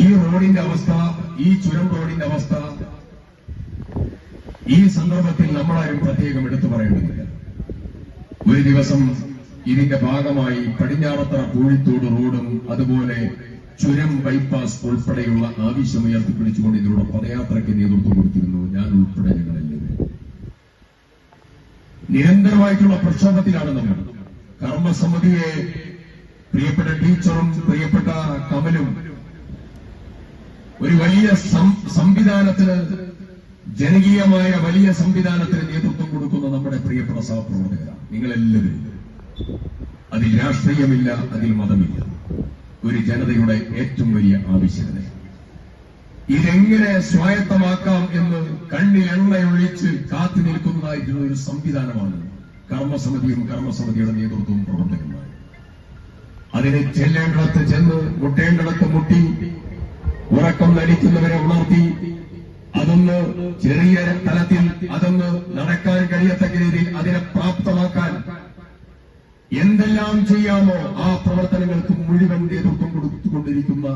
ഈ റോഡിന്റെ അവസ്ഥ ഈ ചുരം റോഡിന്റെ അവസ്ഥ ഈ സന്ദർഭത്തിൽ നമ്മളാരും പ്രത്യേകം എടുത്തു പറയേണ്ടതില്ല. ഒരു ദിവസം ഇതിന്റെ ഭാഗമായി പടിഞ്ഞാറത്തറ പൂഴിത്തോട് റോഡും അതുപോലെ ചുരം ബൈപ്പാസ് ഉൾപ്പെടെയുള്ള ആവശ്യം ഉയർത്തിപ്പിടിച്ചുകൊണ്ട് ഇതിലൂടെ പദയാത്രയ്ക്ക് നേതൃത്വം കൊടുത്തിരുന്നു. ഞാൻ ഉൾപ്പെടെ ഞങ്ങളെല്ലാവരും നിരന്തരമായിട്ടുള്ള പ്രക്ഷോഭത്തിലാണ് നമ്മൾ. കർമ്മസമിതിയെ പ്രിയപ്പെട്ട ടീച്ചറും പ്രിയപ്പെട്ട ഒരു വലിയ സംവിധാനത്തിന് ജനകീയമായ വലിയ സംവിധാനത്തിന് നേതൃത്വം കൊടുക്കുന്ന നമ്മുടെ പ്രിയപ്പെട്ട സഹപ്രവർത്തകരാണ് നിങ്ങളെല്ലാവരും. അതിൽ രാഷ്ട്രീയമില്ല അതിൽ മതമില്ല. ഒരു ജനതയുടെ ഏറ്റവും വലിയ ആവശ്യകത. ഇതെങ്ങനെ സ്വായത്തമാക്കാം എന്ന് കണ്ണിൽ എണ്ണയൊഴിച്ച് കാത്തു നിൽക്കുന്നതായിട്ടുള്ള ഒരു സംവിധാനമാണ് കർമ്മസമിതിയും കർമ്മസമിതിയുടെ നേതൃത്വവും പ്രവർത്തകന്മാരും. അതിനെ ചെല്ലേണ്ടിടത്ത് ചെന്ന് മുട്ടേണ്ടിടത്ത് മുട്ടി ഉറക്കം നടിക്കുന്നവരെ ഉണർത്തി. അതൊന്ന് ചെറിയ തലത്തിൽ അതൊന്ന് നടക്കാൻ കഴിയത്തക്ക രീതിയിൽ അതിനെ പ്രാപ്തമാക്കാൻ. എന്തെല്ലാം ചെയ്യാമോ ആ പ്രവർത്തനങ്ങൾക്ക് മുഴുവൻ നേതൃത്വം കൊടുത്തുകൊണ്ടിരിക്കുന്ന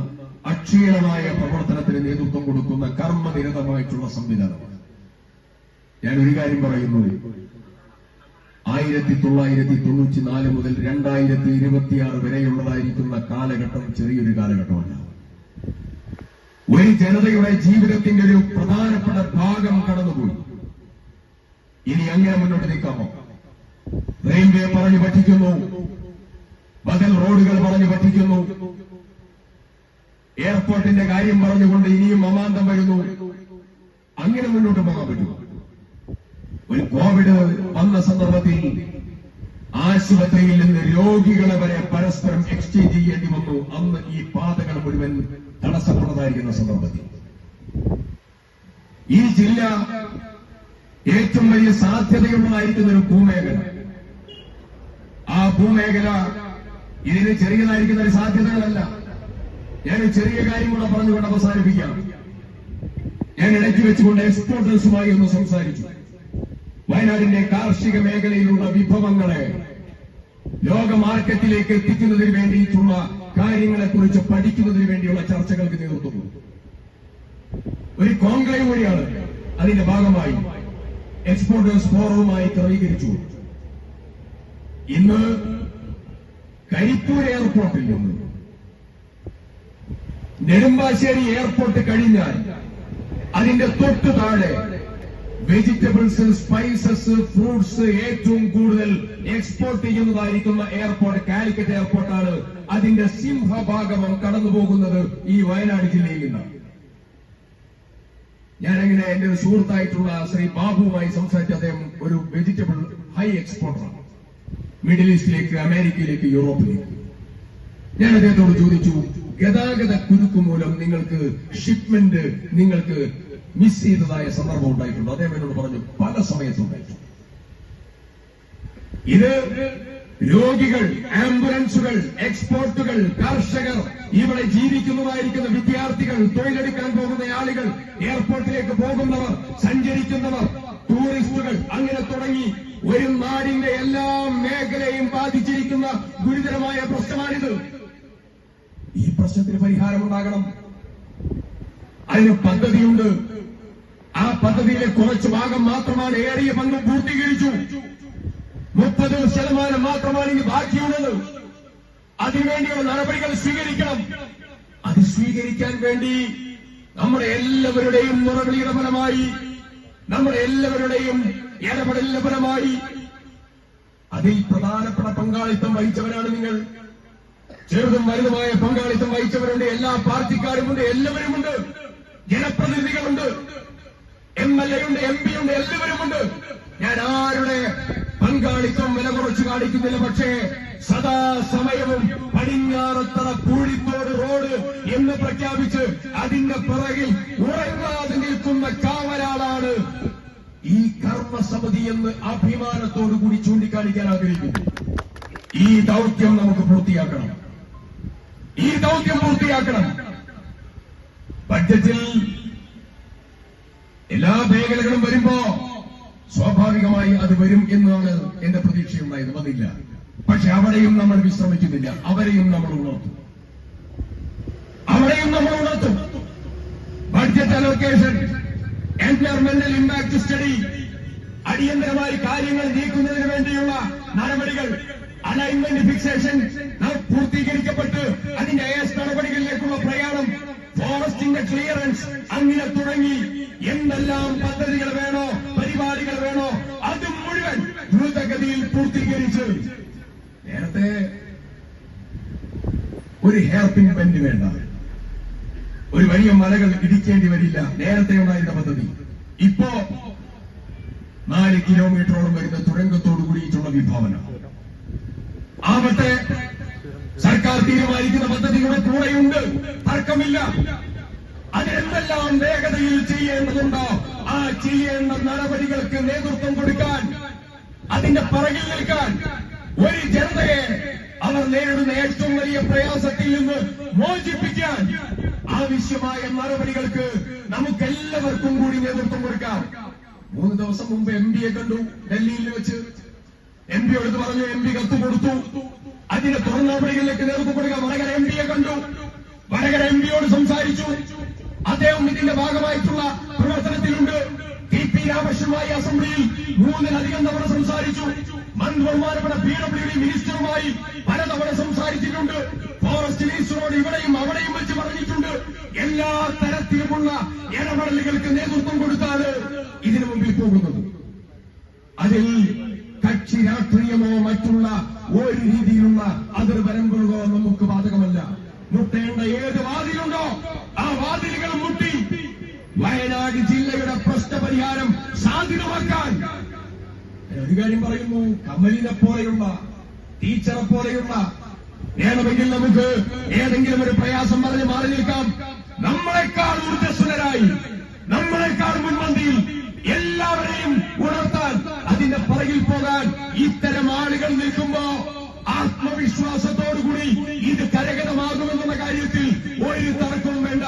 അക്ഷീണമായ പ്രവർത്തനത്തിന് നേതൃത്വം കൊടുക്കുന്ന കർമ്മനിരതമായിട്ടുള്ള സംവിധാനമാണ് ഞാൻ ഒരു കാര്യം പറയുന്നു. ആയിരത്തി തൊള്ളായിരത്തി തൊണ്ണൂറ്റി നാല് മുതൽ രണ്ടായിരത്തി ഇരുപത്തിയാറ് വരെയുള്ളതായിരിക്കുന്ന കാലഘട്ടം ചെറിയൊരു കാലഘട്ടമല്ല. ഒരു ജനതയുടെ ജീവിതത്തിന്റെ ഒരു പ്രധാനപ്പെട്ട ഭാഗം കടന്നുപോയി. ഇനി അങ്ങനെ മുന്നോട്ട് നീക്കാമോ? റെയിൽവേ പറഞ്ഞു പറ്റിക്കുന്നു. ബദൽ റോഡുകൾ പറഞ്ഞു പറ്റിക്കുന്നു. എയർപോർട്ടിന്റെ കാര്യം പറഞ്ഞുകൊണ്ട് ഇനിയും അമാന്തം വരുന്നു. അങ്ങനെ മുന്നോട്ട് പോകാൻ പറ്റുമോ? ഒരു കോവിഡ് വന്ന സന്ദർഭത്തിൽ ആശുപത്രിയിൽ നിന്ന് രോഗികളെ വരെ പരസ്പരം എക്സ്ചേഞ്ച് ചെയ്യേണ്ടി വന്നു. അന്ന് ഈ പാതകൾ മുഴുവൻ തടസ്സപ്പെട്ടതായിരിക്കുന്ന സന്ദർഭത്തിൽ. ഈ ജില്ല ഏറ്റവും വലിയ സാധ്യതയുള്ളതായിരിക്കുന്ന ഒരു ഭൂമേഖല. ആ ഭൂമേഖല ഇതിന് ചെറിയതായിരിക്കുന്ന ഒരു സാധ്യതകളല്ല. ഞാൻ ചെറിയ കാര്യം കൂടെ പറഞ്ഞുകൊണ്ട് അവസാനിപ്പിക്കാം. ഞാൻ ഇടയ്ക്ക് വെച്ചുകൊണ്ട് എക്സ്പോർട്ടേഴ്സുമായി ഒന്ന് സംസാരിച്ചു. വയനാടിന്റെ കാർഷിക മേഖലയിലുള്ള വിഭവങ്ങളെ ലോക മാർക്കറ്റിലേക്ക് എത്തിക്കുന്നതിന് വേണ്ടിയിട്ടുള്ള കാര്യങ്ങളെക്കുറിച്ച് പഠിക്കുന്നതിന് വേണ്ടിയുള്ള ചർച്ചകൾക്ക് നേതൃത്വം. ഒരു കോൺക്ലേവ് കൂടിയാണ് അതിന്റെ ഭാഗമായി എക്സ്പോർട്ടേഴ്സ് ഫോറവുമായി ക്രമീകരിച്ചു ഇന്ന് കരിപ്പൂർ എയർപോർട്ടിൽ നിന്ന് നെടുമ്പാശ്ശേരി എയർപോർട്ട് കഴിഞ്ഞാൽ അതിന്റെ തൊട്ടു താഴെ വെജിറ്റബിൾസ് സ്പൈസസ് ഫ്രൂട്ട്സ് ഏറ്റവും കൂടുതൽ എക്സ്പോർട്ട് ചെയ്യുന്നതായിരിക്കുന്ന എയർപോർട്ട് കാലിക്കറ്റ് എയർപോർട്ടാണ് അതിന്റെ സിംഹഭാഗം കടന്നു പോകുന്നത് ഈ വയനാട് ജില്ലയിൽ നിന്നാണ് ഞാനങ്ങനെ എന്റെ ഒരു സുഹൃത്തായിട്ടുള്ള ശ്രീ ബാബുവുമായി സംസാരിച്ച അദ്ദേഹം ഒരു വെജിറ്റബിൾ ഹൈ എക്സ്പോർട്ടറാണ് മിഡിൽ ഈസ്റ്റിലേക്ക് അമേരിക്കയിലേക്ക് യൂറോപ്പിലേക്ക്. ഞാൻ അദ്ദേഹത്തോട് ചോദിച്ചു ഗതാഗത കുരുക്ക് മൂലം നിങ്ങൾക്ക് ഷിപ്മെന്റ് നിങ്ങൾക്ക് മിസ് ചെയ്തതായ സന്ദർഭം ഉണ്ടായിട്ടുണ്ട്. അദ്ദേഹം എന്നോട് പറഞ്ഞു പല സമയത്തും ഉണ്ടായിട്ടുണ്ട്. ഇത് രോഗികൾ ആംബുലൻസുകൾ എക്സ്പോർട്ടുകൾ കർഷകർ ഇവിടെ ജീവിക്കുന്നതായിരിക്കുന്ന വിദ്യാർത്ഥികൾ തൊഴിലെടുക്കാൻ പോകുന്ന ആളുകൾ എയർപോർട്ടിലേക്ക് പോകുന്നവർ സഞ്ചരിക്കുന്നവർ ടൂറിസ്റ്റുകൾ അങ്ങനെ തുടങ്ങി ഒരു നാടിന്റെ എല്ലാ മേഖലയും ബാധിച്ചിരിക്കുന്ന ഗുരുതരമായ പ്രശ്നമാണിത്. ഈ പ്രശ്നത്തിന് പരിഹാരമുണ്ടാകണം. അതിന് പദ്ധതിയുണ്ട്. ആ പദ്ധതിയിലെ കുറച്ച് ഭാഗം മാത്രമാണ് ഏറിയ പങ്കും പൂർത്തീകരിച്ചു. മുപ്പത് ശതമാനം മാത്രമാണ് ഇനി ബാക്കിയുള്ളത്. അതിനുവേണ്ടിയുള്ള നടപടികൾ സ്വീകരിക്കണം. അത് സ്വീകരിക്കാൻ വേണ്ടി നമ്മുടെ എല്ലാവരുടെയും മുറവിളിയുടെ ഫലമായി നമ്മുടെ എല്ലാവരുടെയും ഇടപെടലിന്റെ ഫലമായി അതിൽ പ്രധാനപ്പെട്ട പങ്കാളിത്തം വഹിച്ചവരാണ് നിങ്ങൾ. ചെറുതും വലുതുമായ പങ്കാളിത്തം വഹിച്ചവരുണ്ട്. എല്ലാ പാർട്ടിക്കാരുമുണ്ട്. എല്ലാവരുമുണ്ട്. ജനപ്രതിനിധികളുണ്ട്. എം എൽ എ ഉണ്ട് എം പി ഉണ്ട് എല്ലാവരുമുണ്ട് ഞാൻ ആരുടെ പങ്കാളിത്തം വില കുറച്ച് കാണിക്കുന്നില്ല പക്ഷേ സദാസമയവും പടിഞ്ഞാറത്തറ പൂഴിത്തോട് റോഡ് എന്ന് പ്രഖ്യാപിച്ച് അതിന്റെ പിറകിൽ ഉറങ്ങാതെ നിൽക്കുന്ന കാവലാളാണ് ഈ കർമ്മസമിതി എന്ന് അഭിമാനത്തോടു കൂടി ചൂണ്ടിക്കാണിക്കാൻ ആഗ്രഹിക്കുന്നു. ഈ ദൗത്യം നമുക്ക് പൂർത്തിയാക്കണം. ഈ ദൗത്യം പൂർത്തിയാക്കണം. ബഡ്ജറ്റിൽ എല്ലാ മേഖലകളും വരുമ്പോ സ്വാഭാവികമായി അത് വരും എന്നാണ് എന്റെ പ്രതീക്ഷയുണ്ടായത്. വന്നില്ല. പക്ഷെ അവിടെയും നമ്മൾ വിശ്രമിക്കുന്നില്ല. അവരെയും നമ്മൾ ഉണർത്തും. അവിടെയും നമ്മൾ ഉണർത്തും. Budget allocation environmental impact study അടിയന്തരമായി കാര്യങ്ങൾ നീക്കുന്നതിന് വേണ്ടിയുള്ള നടപടികൾ അലൈൻമെന്റ് ഫിക്സേഷൻ പൂർത്തീകരിക്കപ്പെട്ട് അതിന്റെ പ്രയാണം ഫോറസ്റ്റിന്റെ ക്ലിയറൻസ് അങ്ങനെ തുടങ്ങി. എന്തെല്ലാം പദ്ധതികൾ വേണോ പരിപാടികൾ വേണോ അത് മുഴുവൻ ദ്രുതഗതിയിൽ പൂർത്തീകരിച്ച് നേരത്തെ ഒരു ഹെയർ പിൻ ബെൻഡ് വേണ്ട. ഒരു വലിയ മലകൾ ഇടിക്കേണ്ടി വരില്ല. നേരത്തെ ഉണ്ടായിരുന്ന പദ്ധതി. ഇപ്പോ നാല് കിലോമീറ്ററോളം വരുന്ന തുരങ്കത്തോടു കൂടിയിട്ടുള്ള വിഭാവന. ആവട്ടെ സർക്കാർ തീരുമാനിക്കുന്ന പദ്ധതികളുടെ കൂടെയുണ്ട്. തർക്കമില്ല. അതിനെന്തെല്ലാം വേഗതയിൽ ചെയ്യേണ്ടതുണ്ടോ ആ ചെയ്യേണ്ട നടപടികൾക്ക് നേതൃത്വം കൊടുക്കാൻ അതിന്റെ പറകിൽ നിൽക്കാൻ ഒരു ജനതയെ അവർ നേരിടുന്ന ഏറ്റവും വലിയ പ്രയാസത്തിൽ നിന്ന് മോചിപ്പിക്കാൻ ആവശ്യമായ നടപടികൾക്ക് നമുക്കെല്ലാവർക്കും കൂടി നേതൃത്വം കൊടുക്കാം. മൂന്ന് ദിവസം മുമ്പ് എം പിയെ കണ്ടു ഡൽഹിയിൽ വെച്ച്. എം പി എടുത്ത് പറഞ്ഞു എം പി കത്ത് കൊടുത്തു. അതിന്റെ തുറന്ന നടപടികളിലേക്ക് നേതൃത്വം കൊടുക്കുക വടകര എം പിയെ കണ്ടു. വടകര എം പിയോട് സംസാരിച്ചു. അദ്ദേഹം ഇതിന്റെ ഭാഗമായിട്ടുള്ള പ്രവർത്തനത്തിലുണ്ട്. ടി പി രാമകൃഷ്ണനുമായി അസംബ്ലിയിൽ മൂന്നിലധികം തവണ സംസാരിച്ചു. മന്ത്രിമാരുടെ പി ഡബ്ല്യു ഡി മിനിസ്റ്ററുമായി പലതവണ സംസാരിച്ചിട്ടുണ്ട്. ഫോറസ്റ്റ് മിനിസ്റ്ററോട് ഇവിടെയും അവിടെയും വെച്ച് പറഞ്ഞിട്ടുണ്ട്. എല്ലാ തരത്തിലുമുള്ള ഇടപെടലുകൾക്ക് നേതൃത്വം കൊടുത്താണ് ഇതിനു മുമ്പിൽ പോകുന്നത്. അതിൽ കക്ഷി രാഷ്ട്രീയമോ മറ്റുള്ള ഒരു രീതിയിലുള്ള അതിർവരമ്പുകളോ നമുക്ക് ബാധകമല്ല. മുട്ടേണ്ട ഏത് വാതിലുണ്ടോ ആ വാതിലുകൾ മുട്ടി വയനാട് ജില്ലയുടെ പ്രശ്നപരിഹാരം സാധ്യതമാക്കാൻ ഒരു കാര്യം പറയുന്നു കമലിനെ പോലെയുള്ള ടീച്ചറെ പോലെയുള്ള വേണമെങ്കിൽ നമുക്ക് ഏതെങ്കിലും ഒരു പ്രയാസം പറഞ്ഞ് മാറി നിൽക്കാം. നമ്മളെക്കാൾ ഊർജസ്വലരായി നമ്മളെക്കാൾ മുൻപന്തിയിൽ എല്ലാവരെയും ഉണർത്താൻ അതിന്റെ പുറകിൽ പോകാൻ ഇത്തരം ആളുകൾ നിൽക്കുമ്പോ ആത്മവിശ്വാസത്തോടുകൂടി ഇത് കരകതമാകുമെന്നുള്ള കാര്യത്തിൽ ഒരു തർക്കവും വേണ്ട.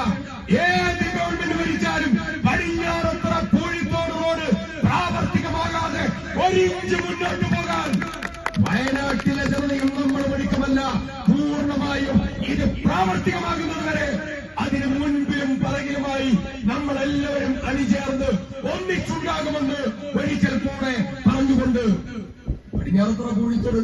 ഏത് ഗവൺമെന്റ് ഭരിച്ചാലും പടിഞ്ഞാറത്ര കോഴിക്കോട് റോഡ് പ്രാവർത്തികമാകാതെ ഒരു ഇഞ്ച് മുന്നോട്ട് പോകാൻ വയനാട്ടിലെ ജനതയും നമ്മൾ ഒഴുക്കമല്ല പൂർണമായും ഇത് പ്രാവർത്തികമാകുന്നത് ఎవరితో కూడించాడు